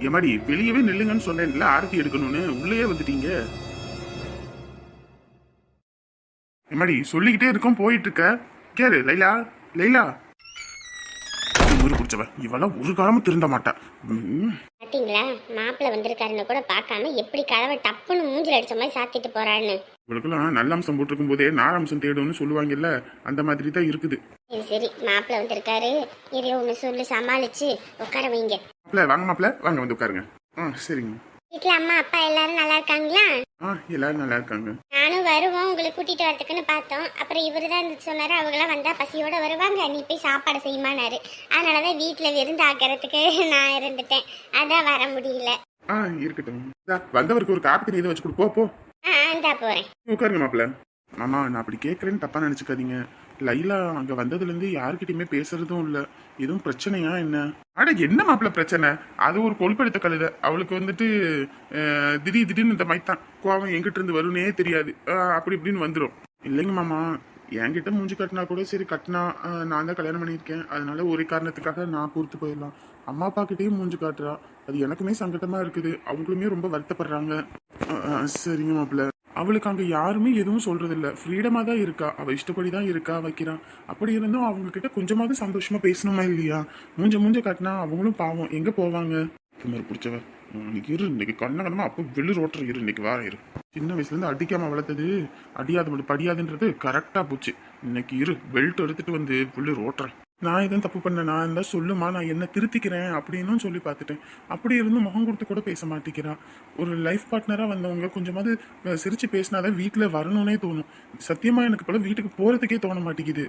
எமாடி வெளியவே நில்லுங்கன்னு சொன்னேன்ல ஆரத்தி எடுக்கணும்னு. உள்ளேயே வந்துட்டீங்க. எமாடி சொல்லிக்கிட்டே இருக்கோம் போயிட்டு இருக்க. கேரு லைலா லைலா. ஊரு குடிச்சவ இவெல்லாம் ஒரு காலமும் திருந்த மாட்டா ம், பார்த்தீங்களா மாப்பிள்ளை வந்திருக்காருன்னு கூட பார்க்காம எப்படி கதவை டப்புன்னு மூஞ்சில் அடிச்ச மாதிரி சாத்திட்டு போறான்னு இவளுக்கெல்லாம் நல்ல அம்சம் போட்டிருக்கும் போதே நார் அம்சம் தேடும்னு சொல்லுவாங்கல்ல அந்த மாதிரி தான் இருக்குது. சரி சரி. மாப்பிள்ளை வந்திருக்காரு. இதையோ ஒன்று சொல்லி சமாளிச்சு உட்கார வைங்க. மாப்பிள்ள வாங்க மாப்பிள்ள. வாங்க வந்து உட்காருங்க. ஆ சரிங்க. வீட்டில் அம்மா அப்பா எல்லாரும் நல்லா இருக்காங்களா? ஆ எல்லாரும் நல்லா இருக்காங்க. நானும் வருவோம் உங்களை கூட்டிட்டு வரதுக்குன்னு பார்த்தோம். அப்புறம் இவரு தான் சொன்னாரு அவங்களாம் வந்தா பசியோட வருவாங்க நீ போய் சாப்பாடு செய்யுமானாரு அதனாலதான் வீட்டுல விருந்து ஆக்கிறதுக்கு நான் இருந்துட்டேன். அதான் வர முடியல. ஆ இருக்கட்டும். இந்தா, வந்தவருக்கு ஒரு காப்பி தண்ணி எதுவும் வச்சு கொடு போ ஆ இந்தா போறேன். உட்காருங்க மாப்பிள்ள. மாமா நான் அப்படி கேட்குறேன்னு தப்பா நினச்சிக்காதீங்க. லைலா அங்கே வந்ததுலேருந்து யாருக்கிட்டையுமே பேசுறதும் இல்லை. எதுவும் பிரச்சனையா என்ன? அட என்ன மாப்பிள்ள பிரச்சனை? அது ஒரு கொழுப்பெடுத்த கழுத. அவளுக்கு வந்துட்டு திடீர் திடீர்னு இந்த மாதிரி தான். கோவம் எங்கிட்ட இருந்து வரும்னே தெரியாது. அப்படி இப்படின்னு வந்துடும் இல்லைங்க மாமா. என்கிட்ட மூஞ்சி கட்டினா கூட சரி கட்டினா நான் தான் கல்யாணம் பண்ணியிருக்கேன். அதனால ஒரே காரணத்துக்காக நான் பொறுத்து போயிடலாம். அம்மா அப்பா கிட்டேயும் மூஞ்சி காட்டுறா. அது எனக்குமே சங்கடமா இருக்குது. அவங்களுமே ரொம்ப வருத்தப்படுறாங்க. சரிங்க மாப்பிள்ள அவளுக்கு அங்கே யாருமே எதுவும் சொல்கிறதில்ல ஃப்ரீடமாக தான் இருக்கா? அவள் இஷ்டப்படி தான் இருக்கா வைக்கிறான் அப்படி இருந்தும் அவங்க கிட்ட கொஞ்சமாவது சந்தோஷமா பேசணுமா இல்லையா? மூஞ்ச மூஞ்ச காட்டினா அவங்களும் பாவம். எங்க போவாங்க? திமர் பிடிச்சவ இன்னைக்கு இரு. இன்னைக்கு கண்ணகடமா அப்போ வெளி ரோட்டர் இரு. இன்னைக்கு வேற இரு. சின்ன வயசுல இருந்து அடிக்காம வளர்த்தது அடியாது மட்டும் படியாதுன்றது கரெக்டா போச்சு. இன்னைக்கு இரு. பெல்ட் எடுத்துட்டு வந்து புள்ளி ரோட்டுறேன் நான் எதுவும் தப்பு பண்ண நான் இருந்தால் சொல்லுமா நான் என்ன திருத்திக்கிறேன் அப்படின்னும் சொல்லி பார்த்துட்டேன். அப்படி இருந்து முகம் கொடுத்து கூட பேச மாட்டேங்கிறா. ஒரு லைஃப் பார்ட்னராக வந்தவங்க கொஞ்சமாவது சிரித்து பேசினாதான் வீட்டில் வரணும்னே தோணும். சத்தியமா எனக்கு போல வீட்டுக்கு போகிறதுக்கே தோண மாட்டேங்குது.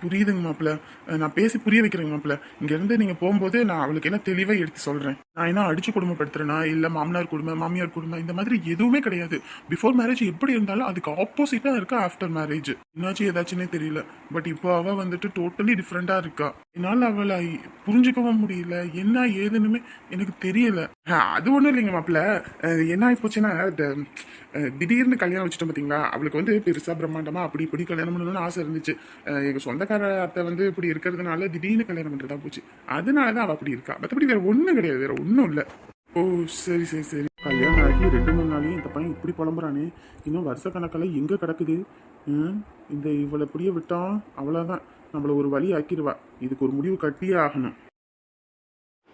புரியுதுங்க மாப்பிள்ள நான் பேசி புரிய வைக்கிறேங்க மாப்பிள்ள இங்கேருந்து நீங்கள் போகும்போது நான் அவளுக்கு என்ன தெளிவாக எடுத்து சொல்கிறேன் நான் என்ன அடிச்சு குடும்பப்படுத்துறேனா? இல்லை மாமனார் குடும்பம் மாமியார் குடும்பம் இந்த மாதிரி எதுவுமே கிடையாது. பிஃபோர் மேரேஜ் எப்படி இருந்தாலும் அதுக்கு ஆப்போசிட்டாக இருக்கா ஆஃப்டர் மேரேஜ் என்னாச்சும் ஏதாச்சுன்னே தெரியல. பட் இப்போ அவள் வந்துட்டு டோட்டலி டிஃப்ரெண்ட்டாக இருக்கா. என்னால் அவளை புரிஞ்சுக்கவும் முடியல. என்ன ஏதுன்னுமே எனக்கு தெரியல. அது ஒன்றும் இல்லைங்க மாப்பிள்ள என்ன ஆகி போச்சுன்னா திடீர்னு கல்யாணம் வச்சுட்டோம் பார்த்தீங்களா அவளுக்கு வந்து பெருசாக பிரம்மாண்டமாக அப்படி இப்படி கல்யாணம் பண்ணணும்னு ஆசை இருந்துச்சு. எங்கள் சொந்தக்கார அத்தை வந்து இப்படி இருக்கிறதுனால திடீர்னு கல்யாணம் பண்ணுறதா போச்சு. அதனால தான் அவள் அப்படி இருக்கா. மற்றபடி வேறு ஒன்றும் கிடையாது. வேறு ஒன்றும் இல்லை. ஓ சரி சரி சரி. கல்யாணம் ஆகி ரெண்டு மூணு நாளையும் இந்த பையன் இப்படி புலம்புறானே. இன்னும் வருஷ கணக்கில் எங்கே கிடக்குது? இந்த இவளை புரிய விட்டான் அவ்வளோதான் நம்மள ஒரு வழி ஆக்கிடுவா. இதுக்கு ஒரு முடிவு கட்டியே ஆகணும்.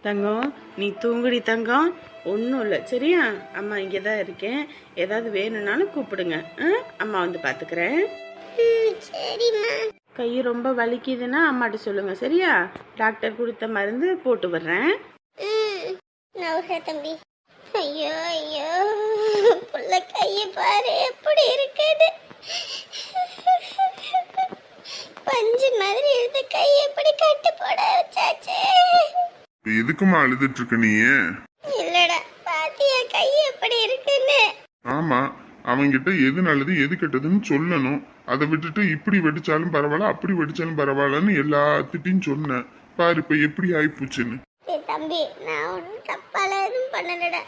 தங்கம் நீ தூங்குடி தங்கம் ஒன்றும் இல்லை. சரியா? அம்மா இங்கே தான் இருக்கேன். ஏதாவது வேணும்னாலும் கூப்பிடுங்க? அம்மா வந்து பார்த்துக்கிறேன் கை ரொம்ப வலிக்குதுன்னா அம்மாட்ட சொல்லுங்க. சரியா? டாக்டர் கொடுத்த மருந்து போட்டு நவுக தம்பி. ஐயோ ஐயோ. புள்ள கைய பாரு. எப்படி இருக்குது? பஞ்சு மாதிரி இருந்த கை எப்படி கட்டு போட வச்சாச்சே. எதுக்குமா அழுதுட்டு இருக்க நீ? இல்லடா பாத்தியா கை எப்படி இருக்குன்னு. ஆமா அவங்கிட்ட எது நல்லது எது கெட்டதுன்னு சொல்லணும். அதை விட்டுட்டு இப்படி வெடிச்சாலும் பரவாயில்ல அப்படி வெடிச்சாலும் பரவாயில்லன்னு எல்லாத்திட்டையும் சொன்னேன். பாரு இப்ப எப்படி ஆயிப்போச்சுன்னு. தம்பி நான் ஒன்றும் தப்பால எதுவும் பண்ணலடா.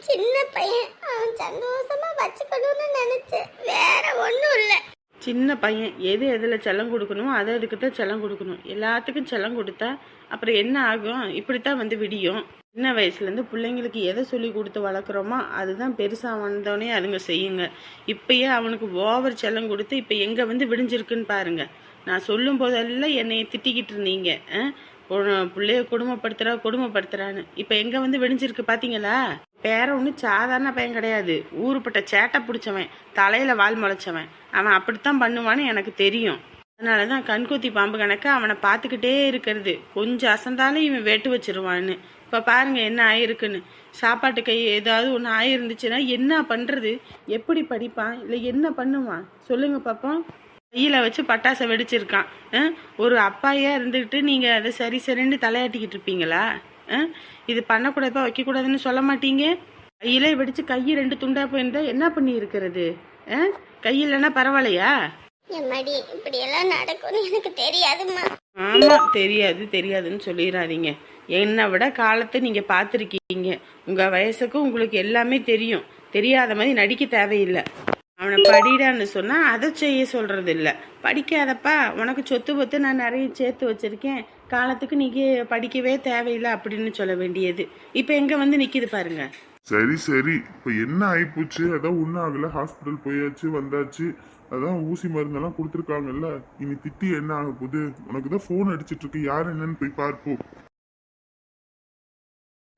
சின்ன பையன் அவன் சந்தோஷமா வச்சுக்கணும்னு நினைச்சேன் வேற ஒன்றும் இல்லை. சின்ன பையன் எது எதில் செல்லம் கொடுக்கணுமோ அதை அதுக்கு தான் செல்லம் கொடுக்கணும். எல்லாத்துக்கும் செல்லம் கொடுத்தா அப்புறம் என்ன ஆகும்? இப்படித்தான் வந்து விடியும். சின்ன வயசுலேருந்து பிள்ளைங்களுக்கு எதை சொல்லி கொடுத்து வளர்க்குறோமோ அதுதான் பெருசாக வந்தோடனே அதுங்க செய்யுங்க. இப்பயே அவனுக்கு ஓவர் செல்லம் கொடுத்து இப்போ எங்கே வந்து விடிஞ்சிருக்குன்னு பாருங்க. நான் சொல்லும் போதெல்லாம் என்னைய திட்டிக்கிட்டு இருந்தீங்க. ஆ? பிள்ளைய கொடுமைப்படுத்துறா கொடுமைப்படுத்துறான்னு. இப்போ எங்கே வந்து விடிஞ்சிருக்கு பார்த்தீங்களா பேர ஒன்றும் சாதாரண பையன் கிடையாது. ஊருப்பட்ட சேட்டை பிடிச்சவன் தலையில் வால் முளைச்சவன். அவன் அப்படித்தான் பண்ணுவான்னு எனக்கு தெரியும். அதனால தான் கண்கொத்தி பாம்பு கணக்க அவனை பார்த்துக்கிட்டே இருக்கிறது. கொஞ்சம் அசந்தாலும் இவன் வெட்டு வச்சிருவான்னு. இப்போ பாருங்க என்ன ஆயிருக்குன்னு. சாப்பாட்டு கை ஏதாவது ஒன்று ஆயிருந்துச்சுன்னா என்ன பண்ணுறது எப்படி படிப்பான்? இல்லை என்ன பண்ணுவான்? சொல்லுங்க பாப்போம். கையில் வச்சு பட்டாசை வெடிச்சிருக்கான். ஒரு அப்பாயா இருந்துக்கிட்டு நீங்கள் அதை சரி சரின்னு தலையாட்டிக்கிட்டு இருப்பீங்களா? இது பண்ணக்கூடாதுப்பா வைக்கக்கூடாதுன்னு சொல்ல மாட்டீங்க? கையிலே வெடிச்சு கை ரெண்டு துண்டா போயிருந்தா என்ன பண்ணி இருக்கிறது கை இல்லைன்னா பரவாயில்லையா? எம்மாடி இப்படி எல்லாம் நடக்கும்னு எனக்கு தெரியாதும்மா. ஆமா தெரியாது தெரியாதுன்னு சொல்லிடாதீங்க என்னை விட காலத்தை நீங்க பார்த்துருக்கீங்க. உங்க வயசுக்கு உங்களுக்கு எல்லாமே தெரியும். தெரியாத மாதிரி நடிக்க தேவையில்லை. அவனை படிடான்னு சொன்னா அதை செய்ய சொல்றது இல்ல படிக்காதப்பா உனக்கு சொத்து பத்து நான் நிறைய சேர்த்து வச்சிருக்கேன். காலத்துக்கு நீங்க படிக்கவே தேவையில்லை அப்படின்னு சொல்ல வேண்டியது. இப்போ எங்க வந்து நிக்குது பாருங்க. சரி சரி. இப்ப என்ன ஆயிப்போச்சு? அதான் ஒன்றும் ஆகல. ஹாஸ்பிட்டல் போயாச்சு வந்தாச்சு. அதான் ஊசி மருந்தெல்லாம் கொடுத்துருக்காங்கல்ல. இனி திட்டி என்ன ஆக போகுது? உனக்கு தான் ஃபோன் அடிச்சிட்டு இருக்கு. யார் என்னன்னு போய் பார்ப்போம்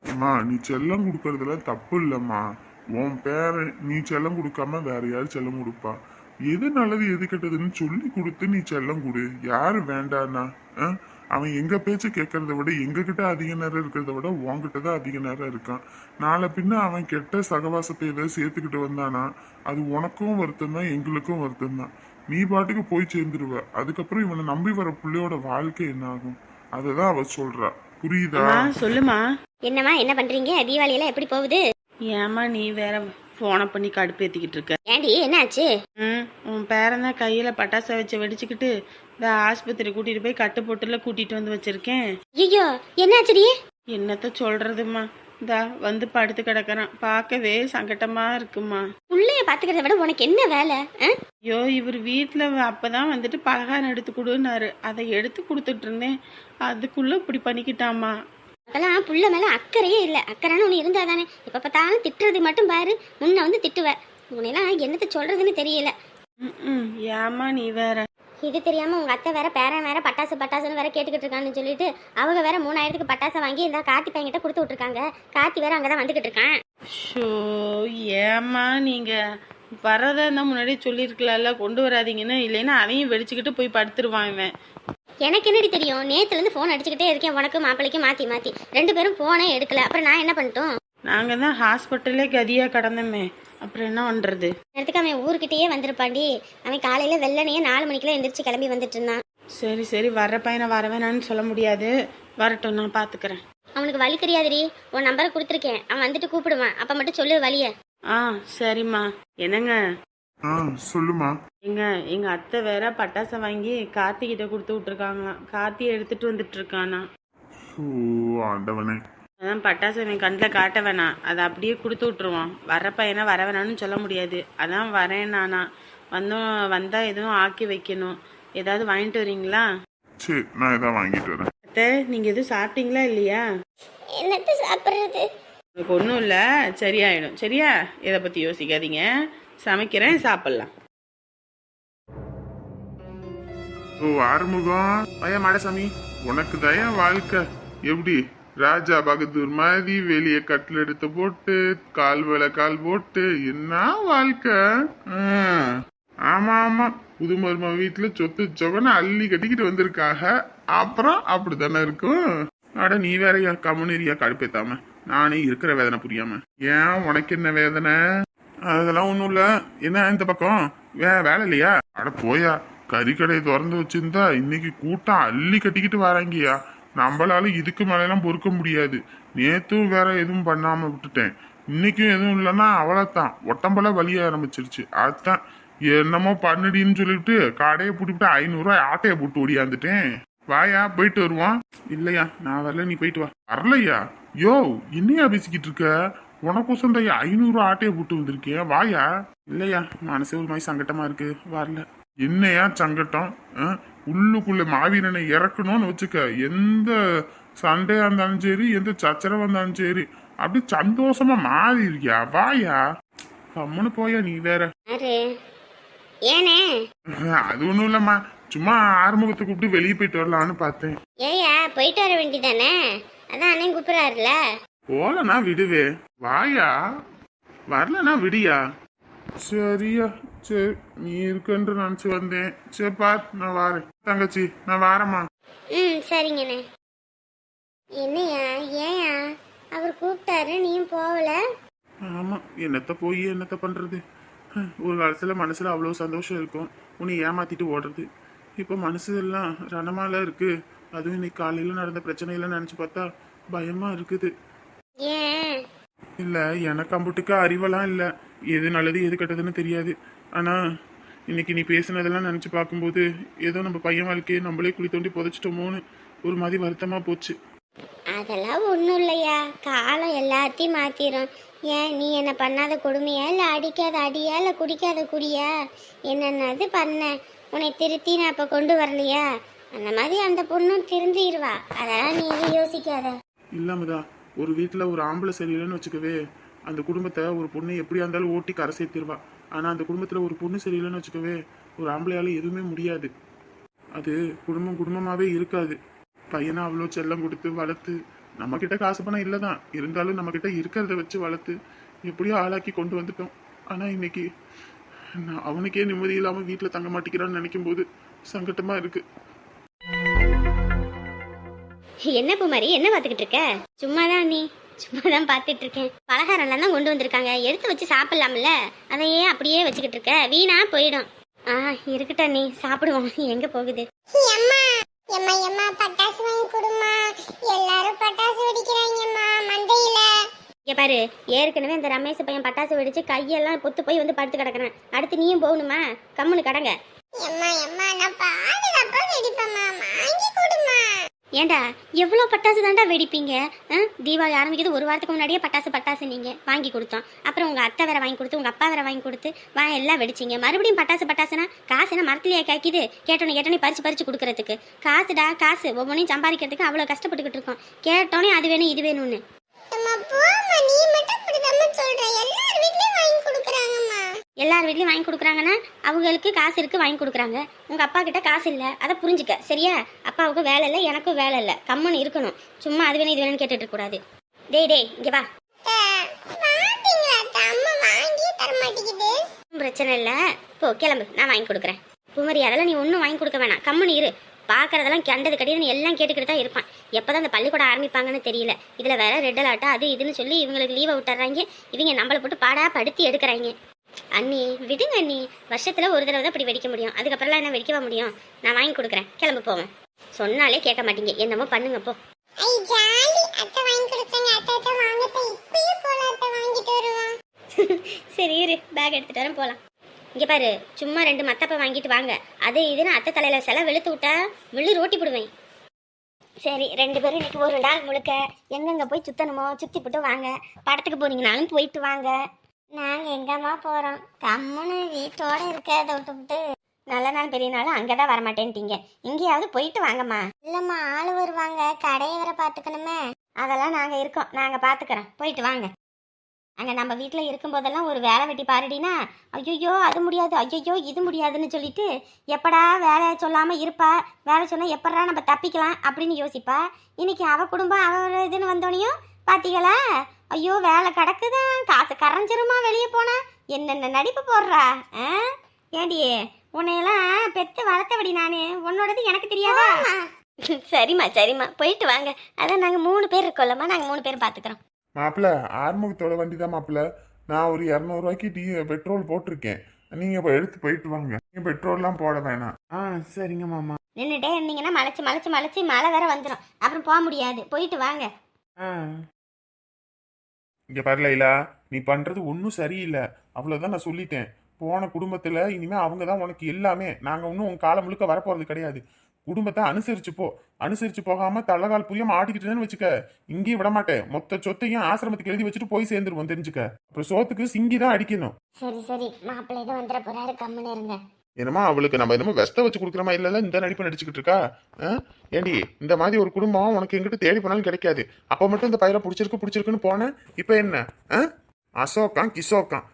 அம்மா நீ செல்லம் கொடுக்கறதுலாம் தப்பு இல்லம்மா. உன் பேரன் நீ செல்லம் கொடுக்காம வேற யார் செல்லம் கொடுப்பா? எது நல்லது எது கெட்டதுன்னு சொல்லி கொடுத்து நீ செல்லம் கொடு. யாரு வேண்டானா? ஆ? அவன் எங்க பேச்சு கேட்கறத விட எங்ககிட்ட அதிக நேரம் இருக்கிறத விட உன்கிட்ட தான் அதிக நேரம் இருக்கான். நாளை பின்ன அவன் கெட்ட சகவாசத்தை ஏதாவது சேர்த்துக்கிட்டு வந்தானா? அது உனக்கும் வருத்தம் தான் எங்களுக்கும் வருத்தம் தான். நீ பாட்டுக்கு போய் சேர்ந்துருவ. அதுக்கப்புறம் இவனை நம்பி வர பிள்ளையோட வாழ்க்கை என்ன ஆகும்? அதை தான் அவ சொல்றா. புரியுதா? சொல்லுமா என்னமா என்ன பண்றீங்க? தீபாவளி எல்லாம் எப்படி போகுது? ஏம்மா நீ வேற ஃபோனை பண்ணி கடுப்பேத்திக்கிட்டு இருக்க. ஏண்டி என்னாச்சு? ம் உன் பேரன் கையில் பட்டாசை வச்சு வெடிச்சுக்கிட்டு இந்த ஆஸ்பத்திரி கூட்டிட்டு போய் கட்டுப்பொட்டில் கூட்டிட்டு வந்து வச்சிருக்கேன். ஐயோ என்னாச்சுடி? என்னத்த சொல்றதும்மா? இந்தா வந்து படுத்து கிடக்குறான். பார்க்கவே சங்கட்டமா இருக்குமா புள்ளைய பாத்துக்கிறத விட உனக்கு என்ன வேலை? ஐயோ இவர் வீட்டில் அப்பதான் வந்துட்டு பலகாரம் எடுத்து கொடுன்னாரு. அதை எடுத்து கொடுத்துட்டு இருந்தேன். அதுக்குள்ள இப்படி பண்ணிக்கிட்டாமா அதெல்லாம் புள்ள மேல அக்கறையே இல்ல. அக்கறைன்னு ஒண்ணு இருந்தா தானே. இப்ப பார்த்தாலும் திட்டுறது மட்டும் பாரு. முன்ன வந்து திட்டுவ. உன்னையெல்லாம் என்னத்த சொல்றதுன்னு தெரியல. ம் ஏமா நீ வேற? இது தெரியாம உங்க அத்தை வேற பேரன் வேற பட்டாசு பட்டாசுன்னு வேற கேட்டுக்கிட்டு இருக்கான்னு சொல்லிட்டு அவங்க வேற மூணாயிரத்துக்கு பட்டாசை வாங்கி இந்த கார்த்தி பையன்கிட்ட கொடுத்து விட்டுருக்காங்க. கார்த்தி வேற அங்கதான் வந்துகிட்டு இருக்கான். ஷோ ஏமா நீங்க? வரதா இருந்தா முன்னாடியே சொல்லியிருக்கலாம்ல. கொண்டு வராதீங்கன்னு. இல்லைன்னா அதையும் வெடிச்சுக்கிட்டு போய் படுத்துருவான் இவன். எனக்கு என்னடி தெரியும்? நேத்துல இருந்து போன் அடிச்சுக்கிட்டே இருக்கேன். உனக்கு மாப்பிளைக்கு மாத்தி மாத்தி. ரெண்டு பேரும் போனே எடுக்கல. அப்புறம் நான் என்ன பண்ணிட்டோம்? நாங்க தான் ஹாஸ்பிட்டலே கதியா கடந்தோமே. அப்புறம் என்ன பண்றது? நேரத்துக்கு அவன் ஊருக்கிட்டயே வந்திருப்பாண்டி அவன் காலையில வெள்ளனையே நாலு மணிக்கெல்லாம் எந்திரிச்சு கிளம்பி வந்துட்டு இருந்தான். சரி சரி. வர்ற பையனை வர வேணான்னு சொல்ல முடியாது. வரட்டும் நான் பாத்துக்கிறேன். அவனுக்கு வழி தெரியாதுடி. உன் நம்பரை கொடுத்துருக்கேன். அவன் வந்துட்டு கூப்பிடுவான். அப்ப மட்டும் சொல்லு வழிய. ஆ சரிம்மா. என்னங்க? ஆ சொல்லுமா. எங்க எங்க அத்தை வேற பட்டாசை வாங்கி கார்த்திகிட்ட கொடுத்து விட்டுருக்காங்களாம் கார்த்தி எடுத்துட்டு வந்துட்டு இருக்கானா ஓ ஆண்டவனே. அதான் பட்டாசு அவன் கண்ணில் காட்ட வேணாம் அதை அப்படியே கொடுத்து விட்ருவான் வர்ற பையனை வர வேணாம்னு சொல்ல முடியாது. அதான் வரேன் நானா. வந்தோம் வந்தால் எதுவும் ஆக்கி வைக்கணும். ஏதாவது வாங்கிட்டு வரீங்களா? சரி நான் இதான் வாங்கிட்டு வரேன். அத்தை நீங்கள் எதுவும் சாப்பிட்டீங்களா இல்லையா? என்னத்த சாப்பிடுறது? எனக்கு ஒன்றும் இல்லை. சரியாயிடும். சரியா? இதை பற்றி யோசிக்காதீங்க. சமைக்கிறேன் சாப்பிட்லாம். ஓ ஆறுமுகம். ஐயா மாடசாமி உனக்கு தயா வாழ்க்கை. எப்படி? ராஜா பகதூர் மாதிரி வெளியே கட்டில் எடுத்து போட்டு கால் வேலை கால் போட்டு என்ன வாழ்க்கை? ஆமா ஆமா. புது மரும வீட்டுல சொத்து சொகன அள்ளி கட்டிக்கிட்டு வந்திருக்காக. அப்புறம் அப்படித்தானே இருக்கும்? அட நீ வேறயா கம்முனேரியா கடுப்பேத்தாம? நானே இருக்கிற வேதனை புரியாம. ஏன் உனக்கு என்ன வேதனை? அதெல்லாம் ஒன்றும் இல்லை. என்ன இந்த பக்கம்? வே வேலை இல்லையா? அட போயா கறிக்கடையை திறந்து வச்சிருந்தா இன்னைக்கு கூட்டம் அள்ளி கட்டிக்கிட்டு வராங்கய்யா. நம்மளால இதுக்கு மேலாம் பொறுக்க முடியாது. நேத்தும் வேற எதுவும் பண்ணாம விட்டுட்டேன். இன்னைக்கும் எதுவும் இல்லைன்னா அவ்வளோதான் ஒட்டம்பல வலிய ஆரம்பிச்சிருச்சு. அதுதான் என்னமோ பண்ணுடின்னு சொல்லிட்டு கடையை பூட்டிவிட்டு ஐநூறுரூவா ஆட்டையை போட்டு ஓடியாந்துட்டேன். வாயா போயிட்டு வருவான் இல்லையா நான் வரல நீ போயிட்டு வா. வரலையா? யோ என்னையா பேசிக்கிட்டு இருக்க? உனக்கோசம் தான் ஐநூறு ஆட்டையை போட்டு வந்திருக்கேன் வாயா? இல்லையா? மனசு ஒரு மாதிரி சங்கட்டமா இருக்கு. வரல. என்னையா சங்கட்டம்? உள்ளுக்குள்ள மாவீரனை இறக்கணும்னு வச்சுக்க. எந்த சண்டையா இருந்தாலும் சரி எந்த சச்சரவா இருந்தாலும் சரி அப்படி சந்தோஷமா மாறி இருக்கியா? வாயா? கம்முன்னு போயா நீ வேற. அது ஒண்ணும் இல்லம்மா. சும்மா ஆறுமுகத்தை கூப்பிட்டு வெளியே போயிட்டு வரலான்னு பார்த்தேன். ஏயா போயிட்டு வர வேண்டியதானே? அதான் அண்ணன் கூப்பிடுறாருல. போலனா விடுவே. வாயா? வரலனா விடியா? சரியா. சரி நீ இருக்குன்னு நினைச்சு வந்தேன். சரி பார் நான் வாரேன். தங்கச்சி நான் வாரேம்மா. ம் சரிங்கண்ணே. என்னையா? ஏயா அவர் கூப்பிட்டாரு நீயும் போகல? ஆமா என்னத்த போய் என்னத்த பண்றது? ஹம், ஒரு காலத்துல மனசுல அவ்வளவு சந்தோஷம் இருக்கும். உன்னை ஏமாத்திட்டு ஓடுறது. இப்ப மனசு எல்லாம் ரணமால இருக்கு. அதுவும் இன்னைக்கு காலையில நடந்த பிரச்சனையெல்லாம் நினைச்சு பார்த்தா பயமா இருக்குது. ஏன்? இல்ல எனக்கு அம்புட்டுக்கு அறிவெல்லாம் இல்ல. எது நல்லது எது கெட்டதுன்னு தெரியாது. ஆனா இன்னைக்கு நீ பேசுனதெல்லாம் நினைச்சு பார்க்கும்போது ஏதோ நம்ம பையன் வாழ்க்கையை நம்மளே குழி தோண்டி புதைச்சிட்டோமோன்னு ஒரு மாதிரி வருத்தமா போச்சு. அதெல்லாம் ஒன்றும் இல்லையா? காலம் எல்லாத்தையும் மாத்திரும். ஏன் நீ என்ன பண்ணாத கொடுமையா? இல்லை அடிக்காத அடியா? இல்லை குடிக்காத குடியா? என்னென்னது பண்ண? உன்னை திருத்தி நான் இப்போ கொண்டு வரலையா? அந்த மாதிரி அந்த பொண்ணும் திருந்திடுவா அதெல்லாம் நீ எதுவும் யோசிக்காத. இல்லாமதா ஒரு வீட்டில் ஒரு ஆம்பளை சரியில்லைன்னு வச்சுக்கவே அந்த குடும்பத்தை ஒரு பொண்ணு எப்படியா இருந்தாலும் ஓட்டி கரை சேர்த்திருவா. ஆனால் அந்த குடும்பத்தில் ஒரு பொண்ணு சரியில்லைன்னு வச்சுக்கவே ஒரு ஆம்பளையால் எதுவுமே முடியாது. அது குடும்பம் குடும்பமாகவே இருக்காது. பையனை அவ்வளோ செல்லம் கொடுத்து வளர்த்து நம்மக்கிட்ட காசு பணம் இல்லை தான் இருந்தாலும் நம்மக்கிட்ட இருக்கிறத வச்சு வளர்த்து எப்படியோ ஆளாக்கி கொண்டு வந்துட்டோம். ஆனால் இன்னைக்கு நான் அவனுக்கே நிம்மதி இல்லாமல் வீட்டில் தங்க மாட்டேங்கிறான்னு நினைக்கும் போது சங்கட்டமாக இருக்குது என்ன பூமாரி? என்ன பார்த்துக்கிட்டு இருக்க? சும்மாதான் நீ சும்மா தான் பார்த்துட்டு இருக்கேன். பலகாரம்லாம் தான் கொண்டு வந்திருக்காங்க. எடுத்து வச்சு சாப்பிடலாம்ல? அதை ஏன் அப்படியே வச்சுக்கிட்டு இருக்க. வீணா போயிடும். ஆ இருக்கட்டா நீ சாப்பிடுவோம். எங்க போகுது? எம்மா எம்மா பட்டாசு வாங்கி கொடுமா எல்லாரும் பட்டாசு வெடிக்கிறாங்கம்மா. மந்தையில இங்க பாரு. ஏற்கனவே இந்த ரமேஷ் பையன் பட்டாசு வெடிச்சு கையெல்லாம் பொத்து போய் வந்து படுத்து கிடக்குறேன். அடுத்து நீயும் போகணுமா? கம்முன்னு கடங்க. எம்மா எம்மா நான் பாதுகாப்பா வெடிப்பேம்மா. வாங்கி கொடுமா ஏண்டா எவ்வளோ பட்டாசு தாண்டா வெடிப்பீங்க? தீபாவளி ஆரம்பிக்கிறது ஒரு வாரத்துக்கு முன்னாடியே பட்டாசு பட்டாசு நீங்கள் வாங்கி கொடுத்தோம். அப்புறம் உங்கள் அத்தை வேற வாங்கி கொடுத்து உங்கள் அப்பா வேற வாங்கி கொடுத்து வா எல்லாம் வெடிச்சிங்க. மறுபடியும் பட்டாசு பட்டாசுனா காசு என்ன மரத்துலையே காய்க்குது கேட்டோன்னே கேட்டோன்னே பறிச்சு பறிச்சு கொடுக்கறதுக்கு. காசுடா காசு. ஒவ்வொன்றையும் சம்பாதிக்கிறதுக்கு அவ்வளோ கஷ்டப்பட்டுக்கிட்டு இருக்கோம். கேட்டோன்னே அது வேணும் இது வேணும்னு. எம்மா நீ மட்டும் இப்படிதாம்மா சொல்ற. எல்லார் வீட்லயும் வாங்கி கொடுக்குறாங்கம்மா. எல்லார் வீட்லையும் வாங்கி கொடுக்குறாங்கன்னா அவங்களுக்கு காசு இருக்கு வாங்கி கொடுக்குறாங்க. உங்கள் அப்பா கிட்ட காசு இல்லை. அதை புரிஞ்சுக்க. சரியா? அப்பாவுக்கு வேலை இல்லை எனக்கும் வேலை இல்லை. கம்முன்னு இருக்கணும். சும்மா அது வேணும் இது வேணும்னு கேட்டுட்டு இருக்கக்கூடாது டேய் டேய் இங்கே வா. பிரச்சனை இல்லை. போ கிளம்பு. நான் வாங்கி கொடுக்குறேன். குமரி அதெல்லாம் நீ ஒன்றும் வாங்கி கொடுக்க வேணாம். கம்முன்னு இரு. பார்க்கறதெல்லாம் கண்டது கிடையாது. எல்லாம் கேட்டுக்கிட்டு தான் இருப்பான். எப்போதான் அந்த பள்ளிக்கூடம் ஆரம்பிப்பாங்கன்னு தெரியல. இதில் வேற ரெட் அலர்ட்டா அது இதுன்னு சொல்லி இவங்களுக்கு லீவை விட்டுறாங்க. இவங்க நம்மளை போட்டு பாடா படுத்தி எடுக்கிறாங்க. அண்ணி விடுங்க அண்ணி. வருஷத்தில் ஒரு தடவை தான் இப்படி வெடிக்க முடியும். அதுக்கப்புறம்லாம் என்ன வெடிக்கவா முடியும்? நான் வாங்கி கொடுக்குறேன். கிளம்பு போவேன் சொன்னாலே கேட்க மாட்டீங்க. என்னமோ பண்ணுங்க போ. சரி இரு. பேக் எடுத்துட்டு வரேன். போகலாம் இங்கே பாரு. சும்மா ரெண்டு மத்தப்பை வாங்கிட்டு வாங்க. அது இதுன்னு அத்தை தலையில் செல வெளுத்து விட்டா விழு ரோட்டி போடுவேன். சரி ரெண்டு பேரும் இன்னைக்கு ஒரு நாள் முழுக்க எங்கெங்க போய் சுத்தணுமோ சுத்தி போட்டு வாங்க. படத்துக்கு போனீங்கனாலும் போயிட்டு வாங்க. நாங்கள் எங்கம்மா போகிறோம் கம்முன்னு வீட்டோட இருக்கிறத விட்டுவிட்டு நல்ல நாள் பெரிய நாள் அங்கே தான் வரமாட்டேன்ட்டீங்க. எங்கேயாவது போயிட்டு வாங்கம்மா. இல்லைம்மா ஆளு வருவாங்க. கடையை வர பார்த்துக்கணுமே அதெல்லாம் நாங்கள் இருக்கோம். நாங்கள் பார்த்துக்குறோம் போயிட்டு வாங்க. அங்கே நம்ம வீட்டில் இருக்கும்போதெல்லாம் ஒரு வேலை வெட்டி பாருடினா ஐயோ அது முடியாது. ஐயோ இது முடியாதுன்னு சொல்லிட்டு எப்படா வேலை சொல்லாமல் இருப்பா? வேலை சொன்னால் எப்படா நம்ம தப்பிக்கலாம் அப்படின்னு யோசிப்பா? இன்னைக்கு அவ குடும்பம் அவ இதுன்னு வந்தோனையும் பார்த்தீங்களா ஐயோ வேலை கிடக்குதான் காசு கரைஞ்சிருமா வெளியே போனா? என்னென்ன நடிப்பு போடுறா? ஆ? ஏண்டி உன்னையெல்லாம் பெத்து வளர்த்தபடி நான். உன்னோடது எனக்கு தெரியாதா? சரிம்மா சரிம்மா. போயிட்டு வாங்க. அதான் நாங்கள் மூணு பேர் இருக்கோம்லம்மா. நாங்கள் மூணு பேர் பார்த்துக்குறோம் மாப்பிள்ள ஆறுமுகத்தோட வண்டி தான் மாப்பிள்ள நான் ஒரு இரநூறுவாய்க்கு டீ பெட்ரோல் போட்டிருக்கேன். நீங்க இப்போ எடுத்து போயிட்டு வாங்க. நீங்க பெட்ரோல்லாம் போட வேணாம். ஆ சரிங்க மாமா. நின்றுட்டே இருந்தீங்கன்னா மலைச்சு மலைச்சு மலைச்சு மழை வேற வந்துடும் அப்புறம் போக முடியாது. போயிட்டு வாங்க. ஆ. இங்கே பாரு லைலா நீ பண்ணுறது ஒன்றும் சரியில்லை. அவ்வளோதான் நான் சொல்லிட்டேன். போன குடும்பத்தில் இனிமேல் அவங்க தான் உனக்கு எல்லாமே. நாங்கள் ஒன்றும் உன் காலம் முழுக்க வரப்போகிறது கிடையாது. குடும்பத்தை அனுசரிச்சு போ. அனுசரிச்சு போகாம தள்ளகால் புரியாம ஆட்டிக்கிட்டேன்னு வச்சுக்க. இங்கேயும் விட மாட்டேன். மொத்த சொத்தையும் ஆசிரமத்துக்கு எழுதி வச்சுட்டு போய் சேர்ந்துருவோம் தெரிஞ்சுக்க. அப்புறம் சோத்துக்கு சிங்கி தான் அடிக்கணும். சரி சரி. மாப்பிள்ளை இது வந்துட போறாரு. கம்முன்னு இருங்க. என்னமா அவளுக்கு நம்ம என்னமோ வெஸ்த வச்சு கொடுக்குறமா இல்லைல்ல? இந்த நடிப்பு நடிச்சுக்கிட்டு இருக்கா? ஏண்டி இந்த மாதிரி ஒரு குடும்பம் உனக்கு எங்கிட்ட தேடி போனாலும் கிடைக்காது. அப்போ மட்டும் இந்த பயிரை பிடிச்சிருக்கு பிடிச்சிருக்குன்னு போனேன் இப்போ என்ன? அசோக்கான் கிசோக்கான்.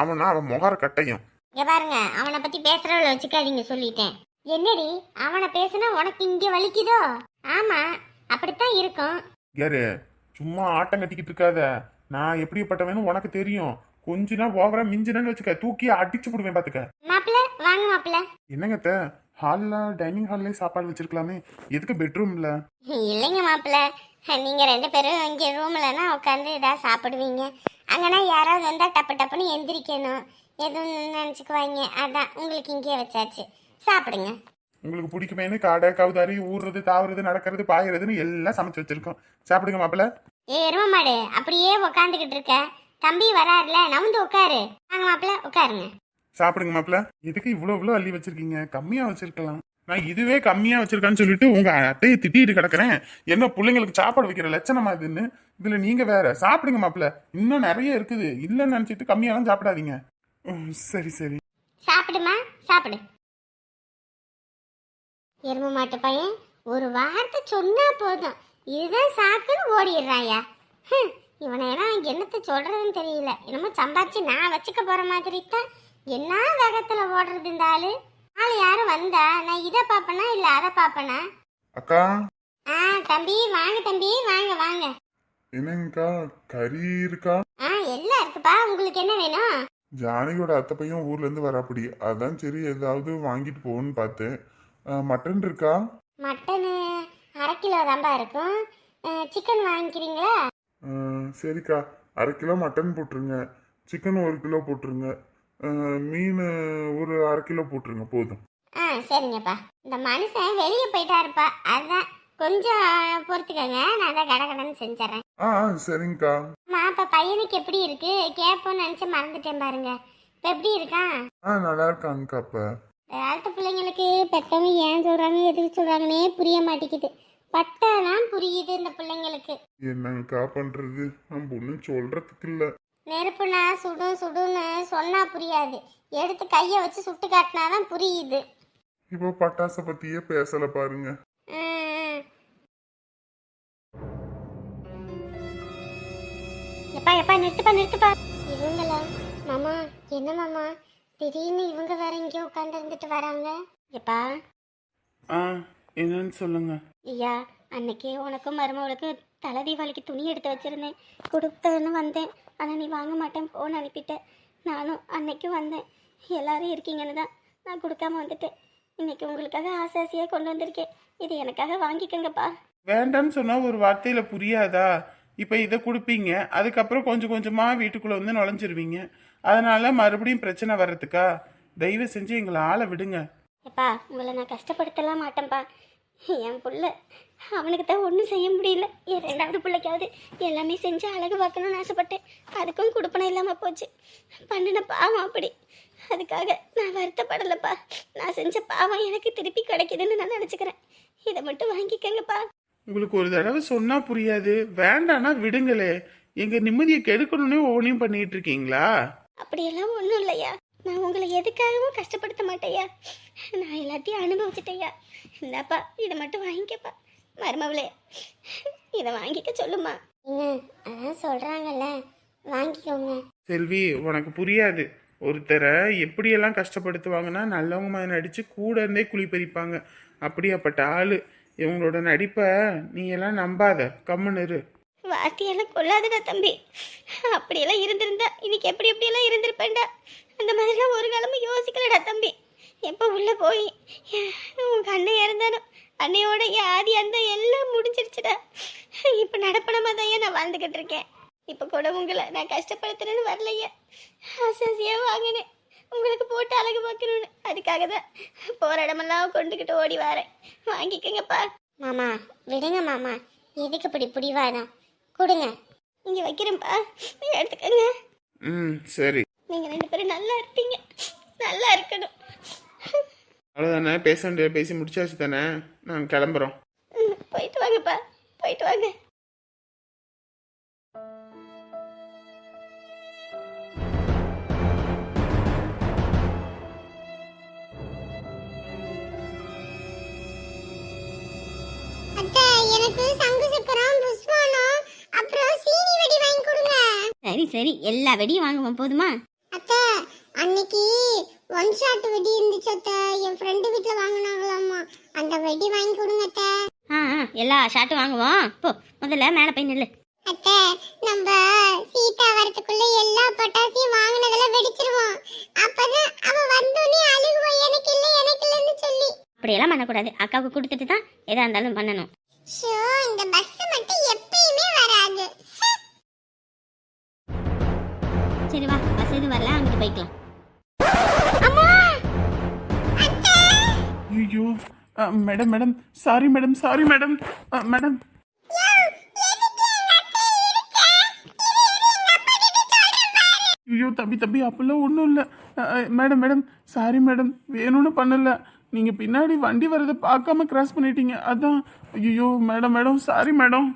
அவனா அவன் முகார கட்டையும். இங்க பாருங்க அவனை பத்தி பேசுறவள வச்சுக்காதீங்க சொல்லிட்டேன். என்னடி அவனை பேசுனா உனக்கு இங்க வலிக்குதோ? ஆமா அப்படித்தான் இருக்கும். யாரு? சும்மா ஆட்டம் கட்டிக்கிட்டு இருக்காத. நான் எப்படிப்பட்டவனு உனக்கு தெரியும். கொஞ்ச நாள் ஓவரா மிஞ்சினு வச்சுக்க தூக்கி அடிச்சு போடுவேன் பாத்துக்க. மாப்பிள்ள வாங்க மாப்பிள்ள. என்னங்க ஹாலில் டைனிங் ஹால்லே சாப்பாடு வச்சிருக்கலாமே. எதுக்கு பெட்ரூம்ல இல்லைங்க மாப்பிள்ள. நீங்க ரெண்டு பேரும் இங்க ரூம்லனா உட்காந்து இதா சாப்பிடுவீங்க. அங்கன்னா யாராவது வந்தா டப்பு டப்புன்னு எந்திரிக்கணும். எதுவும் நினச்சிக்குவாங்க. அதான் உங்களுக்கு இங்கே வச்சாச்சு. சாப்பிடுங்க. உங்களுக்கு பிடிக்குமேனு காடை கவுதாரி ஊறுறது தாவுறது நடக்கிறது பாயறதுன்னு எல்லாம் சமைச்சு வச்சிருக்கோம். சாப்பிடுங்க மாப்பிள்ள. ஏ எரும மாடு அப்படியே உக்காந்துக்கிட்டு இருக்க. தம்பி வராருல நவுந்து உட்காரு. வாங்க மாப்பிள்ள உட்காருங்க. சாப்பிடுங்க மாப்பிள்ள. எதுக்கு இவ்வளோ இவ்வளோ அள்ளி வச்சிருக்கீங்க? கம்மியா வச்சிருக்கலாம். நான் இதுவே கம்மியா வச்சிருக்கான்னு சொல்லிட்டு உங்க அத்தையை திட்டிட்டு கிடக்குறேன். என்ன பிள்ளைங்களுக்கு சாப்பாடு வைக்கிற லட்சணமா இதுன்னு? இதுல நீங்க வேற. சாப்பிடுங்க மாப்பிள்ள. இன்னும் நிறைய இருக்குது. இல்லைன்னு நினைச்சிட்டு கம்மியாலாம் சாப்பிடாதீங்க. சரி சரி. சாப்பிடுமா? சாப்பிடு. எரும மாட்டு பையன் ஒரு வார்த்தை சொன்னா போதும். இதுதான் சாக்குன்னு ஓடிடுறாயா? இவனை எல்லாம் என்னத்த சொல்றதுன்னு தெரியல. என்னமோ சம்பாரிச்சு நான் வச்சுக்க போற மாதிரி தான் என்ன வேகத்துல ஓடுறது இந்த ஆளு? ஆள் யாரும் வந்தா? நான் இதை பாப்பனா இல்ல அதை பாப்பனா அக்கா. ஆ தம்பி வாங்க தம்பி வாங்க வாங்க. என்னங்கக்கா? கறி இருக்கா? ஆ எல்லாம் இருக்குப்பா. உங்களுக்கு என்ன வேணும்? ஜானகியோட அத்தை பையன் ஊர்ல இருந்து வராப்படி. அதான் சரி ஏதாவது வாங்கிட்டு போகணும்னு பார்த்தேன். மட்டன் இருக்கா? மட்டனு அரை கிலோ தான்பா இருக்கும். சிக்கன் வாங்கிக்கிறீங்களா? சரிக்கா. அரை கிலோ மட்டன் போட்டுருங்க. சிக்கன் ஒரு கிலோ போட்டுருங்க. மீன் ஒரு அரை கிலோ போட்டுருங்க போதும். ஆ சரிங்கப்பா. இந்த மனுஷன் வெளியே போயிட்டாருப்பா. அதான் கொஞ்சம் பொறுத்துக்கங்க. நான் தான் கடை கடன் செஞ்சிடறேன். ஆ ஆ, சரிங்கக்கா. அம்மா அப்ப பையனுக்கு எப்படி இருக்கு? கேட்போம்னு நினைச்சு மறந்துட்டேன் பாருங்க. இப்ப எப்படி இருக்கான் ஆ நல்லா இருக்காங்கக்கா இந்த காலத்து பிள்ளைங்களுக்கு பெத்தவங்க ஏன் சொல்றாங்க எதுக்கு சொல்றாங்கன்னே புரிய மாட்டேங்குது. பட்டாதான் புரியுது இந்த பிள்ளைங்களுக்கு. என்னங்கக்கா பண்றது? நம்ம ஒன்றும் சொல்றதுக்கு இல்லை. நெருப்புனா சுடும் சுடுன்னு சொன்னா புரியாது. எடுத்து கையை வச்சு சுட்டு காட்டினாதான் புரியுது. இப்போ பட்டாசை பத்தியே பேசல பாருங்க. எப்பா எப்பா நிறுத்துப்பா நிறுத்துப்பா. இவங்களா? மாமா என்ன மாமா? திடீர்னு இவங்க வேற இங்கே உட்காந்து இருந்துட்டு வராங்க. எப்பா? ஆ என்னன்னு சொல்லுங்க. ஐயா அன்னைக்கு உனக்கும் மருமகளுக்கும் தலை தீபாவளிக்கு துணி எடுத்து வச்சிருந்தேன். கொடுத்தேன்னு வந்தேன். ஆனால் நீ வாங்க மாட்டேன் ஃபோன் அனுப்பிட்டேன் நானும் அன்னைக்கு வந்தேன். எல்லாரும் இருக்கீங்கன்னு தான் நான் கொடுக்காம வந்துட்டேன். இன்னைக்கு உங்களுக்காக ஆசை ஆசையாக கொண்டு வந்திருக்கேன். இது எனக்காக வாங்கிக்கோங்கப்பா. வேண்டாம்னு சொன்னா ஒரு வார்த்தையில புரியாதா? இப்ப இதை கொடுப்பீங்க. அதுக்கப்புறம் கொஞ்சம் கொஞ்சமா வீட்டுக்குள்ள வந்து நுழைஞ்சிருவீங்க. அதனால மறுபடியும் பிரச்சனை வர்றதுக்கா? தயவு செஞ்சு எங்களை ஆளை விடுங்க. எப்பா உங்களை நான் கஷ்டப்படுத்தலாம் மாட்டேன்ப்பா. என் புள்ள. அவனுக்கு தான் ஒன்றும் செய்ய முடியல. என் ரெண்டாவது பிள்ளைக்காவது எல்லாமே செஞ்சு அழகு பார்க்கணும்னு ஆசைப்பட்டேன். அதுக்கும் கொடுப்பனம் இல்லாமல் போச்சு. பண்ணின பாவம் அப்படி. அதுக்காக நான் வருத்தப்படலைப்பா. நான் செஞ்ச பாவம் எனக்கு திருப்பி கிடைக்குதுன்னு நான் நினச்சிக்கிறேன். இதை மட்டும் வாங்கிக்கங்கப்பா. உங்களுக்கு ஒரு தடவை சொன்னா புரியாது. வேண்டாம்னா விடுங்களே. எங்க நிம்மதியை கெடுக்கணும்னே ஒவ்வொன்றையும் பண்ணிட்டு இருக்கீங்களா? அப்படியெல்லாம் ஒன்றும் இல்லையா? நான் உங்களை எதுக்காகவும் கஷ்டப்படுத்த மாட்டேயா நான் எல்லாத்தையும் அனுபவிச்சிட்டேயா இந்தாப்பா இதை மட்டும் வாங்கிக்கப்பா மருமவளே இதை வாங்கிக்க சொல்லுமா அதான் சொல்றாங்கல்ல வாங்கிக்கோங்க. செல்வி உனக்கு புரியாது. ஒருத்தரை எப்படியெல்லாம் கஷ்டப்படுத்துவாங்கன்னா நல்லவங்க மாதிரி நடிச்சு கூட இருந்தே குழி பறிப்பாங்க. அப்படியாப்பட்ட ஆளு. இவங்களோட நடிப்பை நீ எல்லாம் நம்பாத. கம்முன்னு இரு. வார்த்தையெல்லாம் கொள்ளாதடா தம்பி. அப்படியெல்லாம் இருந்திருந்தா இன்னைக்கு எப்படி எப்படியெல்லாம் இருந்திருப்பேன்டா. அந்த மாதிரிலாம் ஒரு காலமும் யோசிக்கலடா தம்பி. எப்போ உள்ள போய்? உங்க அண்ணன் இறந்தானோ அன்னையோட ஆதி அந்த எல்லாம் முடிஞ்சிருச்சுடா. இப்போ நடப்பணமாக தான் நான் வாழ்ந்துக்கிட்டு இருக்கேன். இப்போ கூட உங்களை நான் கஷ்டப்படுத்துறேன்னு வரலையா? ஆசாசியாக வாங்கினேன். உங்களுக்கு போட்டு அழகு பார்க்கணும்னு. அதுக்காக தான் போகிற இடமெல்லாம் கொண்டுக்கிட்டு ஓடி வரேன். வாங்கிக்கோங்கப்பா மாமா விடுங்க மாமா. எதுக்கு இப்படி பிடிவாதம்? கொடுங்க. இங்கே வைக்கிறேன்ப்பா எடுத்துக்கோங்க. ம் சரி. நீங்கள் ரெண்டு பேரும் நல்லா இருப்பீங்க. நல்லா இருக்கணும். அவ்வளோதானே பேச வேண்டிய பேசி முடிச்சாச்சு தானே? நாங்கள் கிளம்புறோம். போயிட்டு வாங்கப்பா. போயிட்டு வாங்க. அத்தை எனக்கு சங்கு சக்கரம் புஷ்வானம் அப்புறம் சீனி வெடி வாங்கி கொடுங்க. சரி சரி. எல்லா வெடியும் வாங்குவோம். போதுமா? ஒன் ஷாட் வெடி இருந்துச்சு அத்தை. என் ஃப்ரெண்டு வீட்ல வாங்கினாங்களாமா அந்த வெடி வாங்கி கொடுங்க அத்தை. ஆ ஆ எல்லா ஷாட்டும் வாங்குவோம். போ முதல்ல மேலே போய் நில்லு. அத்தை நம்ம சீதா வரதுக்குள்ள எல்லா பட்டாசையும் வாங்கினதெல்லாம் வெடிச்சிருவோம். அப்பதான் அவ வந்தோடனே அழுகுவா. எனக்கு இல்ல எனக்கு இல்லன்னு சொல்லி. அப்படியெல்லாம் பண்ணக்கூடாது. அக்காவுக்கு கொடுத்துட்டு தான் எதா இருந்தாலும் பண்ணணும். ஷோ இந்த பஸ் மட்டும் எப்பயுமே வராது. சரி வா பஸ் எதுவும் வரல அங்கிட்டு போய்க்கலாம். ஐயோ madam madam sorry madam sorry madam madam. ஐயோ தம்பி தம்பி அப்பெல்லாம் ஒன்றும் இல்லை. மேடம் மேடம் சாரி மேடம் வேணும்னு பண்ணல. நீங்கள் பின்னாடி வண்டி வரதை பார்க்காம கிராஸ் பண்ணிட்டீங்க. அதான். ஐயோ மேடம் மேடம் சாரி மேடம்.